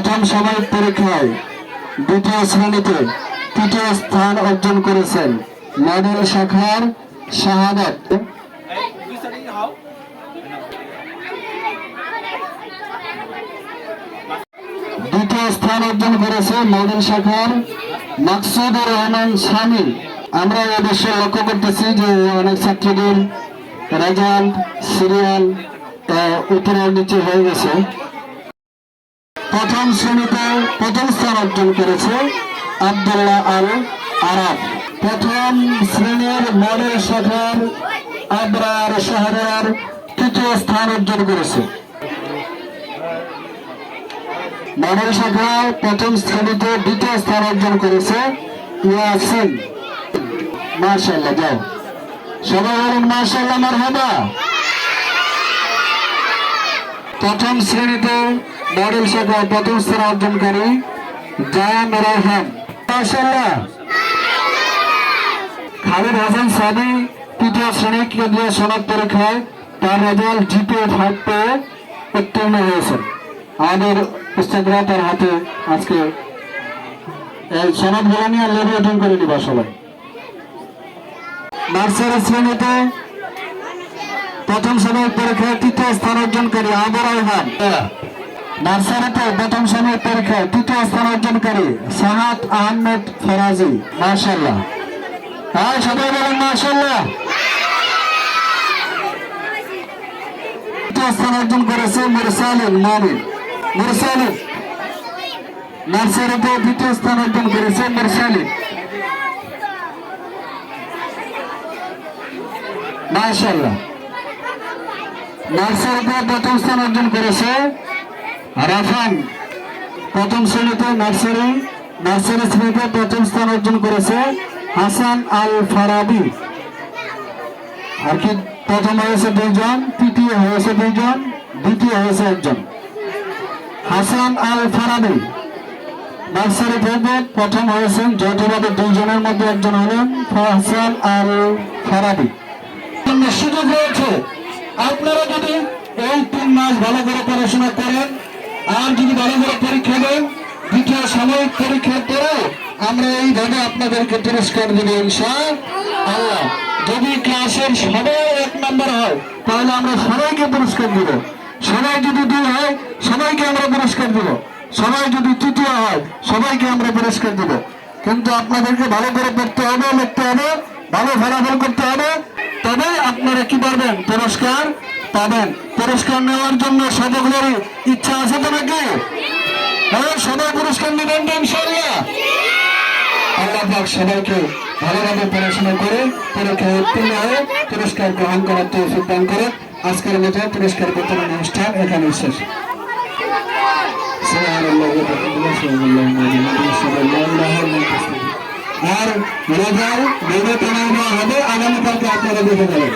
প্রথম সাময়িক পরীক্ষায় দ্বিতীয় শ্রেণীতে তৃতীয় স্থান অর্জন করেছেন মডেল শাখার you দ্বিতীয় স্থান অর্জন করেছে মডেল শাখার মাকসুদুর রহমান স্বামী। আমরা অবশ্যই লক্ষ্য করতেছি যে অনেক ছাত্রদের রেজাল্ট, সিরিয়াল উপরের নিচে হয়ে গেছে। প্রথম শ্রেণীতে প্রথম স্থান অর্জন করেছে আবদুল্লাহ আল আরাফ। প্রথম শ্রেণির মডেল শাখার আবরার শহরের তৃতীয় স্থান অর্জন করেছে। মডেল শাখায় প্রথম শ্রেণীতে দ্বিতীয় স্থান অর্জন করেছে ইয়াসিন। মার্শাল্লাহ যাও। সবাই বলুন মার্শাল্লাহ মারহাবা। প্রথম শ্রেণীতে মডেল শাখায় প্রথম স্থান অর্জনকারী জায়ান রহমান মার্শাল্লাহ খালিদ হাসান সাদি তৃতীয় শ্রেণি কেন্দ্রীয় সনদ পরীক্ষায় তার রেজাল্ট জিপে ফাইভ পেয়ে উত্তীর্ণ হয়েছেন। আমাদের উস্তাদরা তার হাতে আজকে এই সনদগুলো নিয়ে লেমিনেটিং করে নিবা সবাই। নার্সারি শ্রেণীতে প্রথম শ্রেণির পরীক্ষায় তৃতীয় স্থান অর্জনকারী আবু রহমান নার্সারিতে প্রথম শ্রেণির পরীক্ষায় তৃতীয় স্থান অর্জনকারী সাহাত আহমেদ ফরাজি মার্শাল্লাহ হ্যাঁ সবাই বলেন মার্শাল্লাহ তৃতীয় স্থান অর্জন করেছে মুরসালিন মমিন মুরসালিন। নার্সারিতে দ্বিতীয় স্থান অর্জন করেছে মুরসালিন। মাশাল্লাহ নার্সারিতে প্রথম স্থান অর্জন করেছে রাফান প্রথম শ্রেণীতে নার্সারি নার্সারি শ্রেণীতে প্রথম স্থান অর্জন করেছে হাসান আল ফারাবি আর কি প্রথম হয়েছে দুইজন, তৃতীয় হয়েছে দুইজন, দ্বিতীয় হয়েছে একজন। হাসান আল ফারাবি নার্সারি থেকে প্রথম হয়েছেন যৌথভাবে দুইজনের মধ্যে একজন হলেন হাসান আল ফারাবি সুযোগ রয়েছে। আপনারা যদি এই তিন মাস ভালো করে পড়াশোনা করেন আর যদি ভালো করে পরীক্ষা দেন দ্বিতীয় সাময়িক পরীক্ষার পরে আমরা এইভাবে আপনাদেরকে পুরস্কার দেবো যদি ক্লাসের সবাই এক নম্বর হয়, তাহলে আমরা সবাইকে পুরস্কার দিব। সবাই যদি দুই হয়, সবাইকে আমরা পুরস্কার দিব। সবাই যদি তৃতীয় হয়, সবাইকে আমরা পুরস্কার দিব। কিন্তু আপনাদেরকে ভালো করে পড়তে হবে, লিখতে হবে, ভালো ফলাফল করতে হবে। তবে আপনারা কি পারবেন? পুরস্কার পাবেন। পুরস্কার নেওয়ার জন্য সকলেরই ইচ্ছা আছে তো নাকি হ্যাঁ সবাই পুরস্কার নেবেন তো ইনশাল্লাহ আল্লাহ সবাইকে ভালোভাবে পড়াশোনা করে, পরীক্ষায় উত্তীর্ণ হয়ে পুরস্কার গ্রহণ করার তৌফিক দান করে আজকের মতো পুরস্কার বিতরণ অনুষ্ঠান এখানে শেষ। আর রেজাল্ট বেঁধে তোলা হবে, আগামীকালকে আপনারা দেখে যাবেন